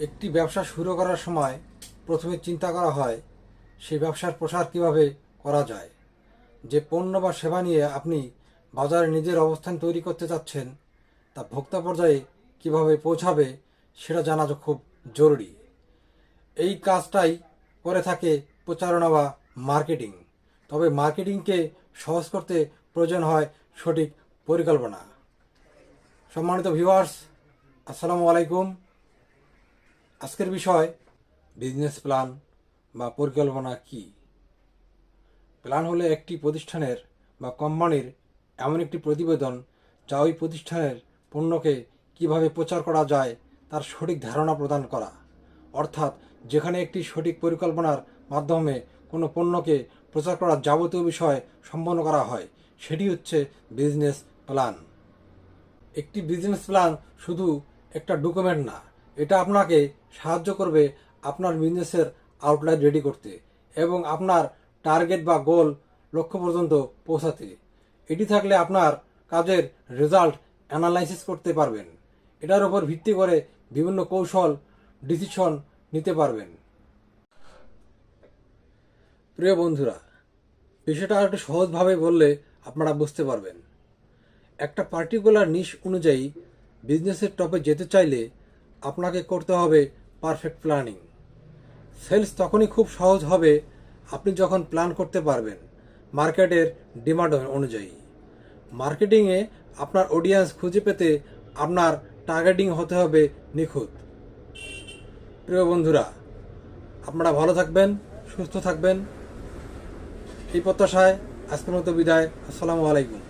একটি ব্যবসা শুরু করার সময় প্রথমে চিন্তা করা হয় সেই ব্যবসার প্রসার কীভাবে করা যায়? যে পণ্য বা সেবা নিয়ে আপনি বাজারে নিজের অবস্থান তৈরি করতে চাচ্ছেন, তা ভোক্তা পর্যায়ে কীভাবে পৌঁছাবে সেটা জানা খুব জরুরি। এই কাজটাই করে থাকে প্রচারণা বা মার্কেটিং। তবে মার্কেটিংকে সহজ করতে প্রয়োজন হয় সঠিক পরিকল্পনা। সম্মানিত ভিউয়ার্স, আসসালামু আলাইকুম। আজকের বিষয় বিজনেস প্ল্যান বা পরিকল্পনা কি? প্ল্যান হলো একটি প্রতিষ্ঠানের বা কোম্পানির এমন একটি প্রতিবেদন যা ওই প্রতিষ্ঠানের পণ্যকে কীভাবে প্রচার করা যায় তার সঠিক ধারণা প্রদান করা। অর্থাৎ যেখানে একটি সঠিক পরিকল্পনার মাধ্যমে কোনো পণ্যকে প্রচার করার যাবতীয় বিষয় সম্পন্ন করা হয়, সেটি হচ্ছে বিজনেস প্ল্যান একটি বিজনেস প্ল্যান শুধু একটা ডকুমেন্ট না এটা আপনাকে সাহায্য করবে আপনার বিজনেসের আউটলাইন রেডি করতে এবং আপনার টার্গেট বা গোল লক্ষ্য পর্যন্ত পৌঁছাতে। এটি থাকলে আপনার কাজের রেজাল্ট অ্যানালাইসিস করতে পারবেন। এটার উপর ভিত্তি করে বিভিন্ন কৌশল ডিসিশন নিতে পারবেন। প্রিয় বন্ধুরা, বিষয়টা আর একটু সহজভাবে বললে আপনারা বুঝতে পারবেন। একটা পার্টিকুলার নিশ অনুযায়ী বিজনেসের টপে যেতে চাইলে আপনাকে করতে হবে পারফেক্ট প্ল্যানিং সেলস তখনই খুব সহজ হবে আপনি যখন প্ল্যান করতে পারবেন মার্কেটের ডিমান্ড অনুযায়ী। মার্কেটিংয়ে আপনার অডিয়েন্স খুঁজে পেতে আপনার টার্গেটিং হতে হবে নিখুঁত। প্রিয় বন্ধুরা, আপনারা ভালো থাকবেন, সুস্থ থাকবেন। এই প্রত্যাশায় আজকের মতো বিদায়। আসসালামু আলাইকুম।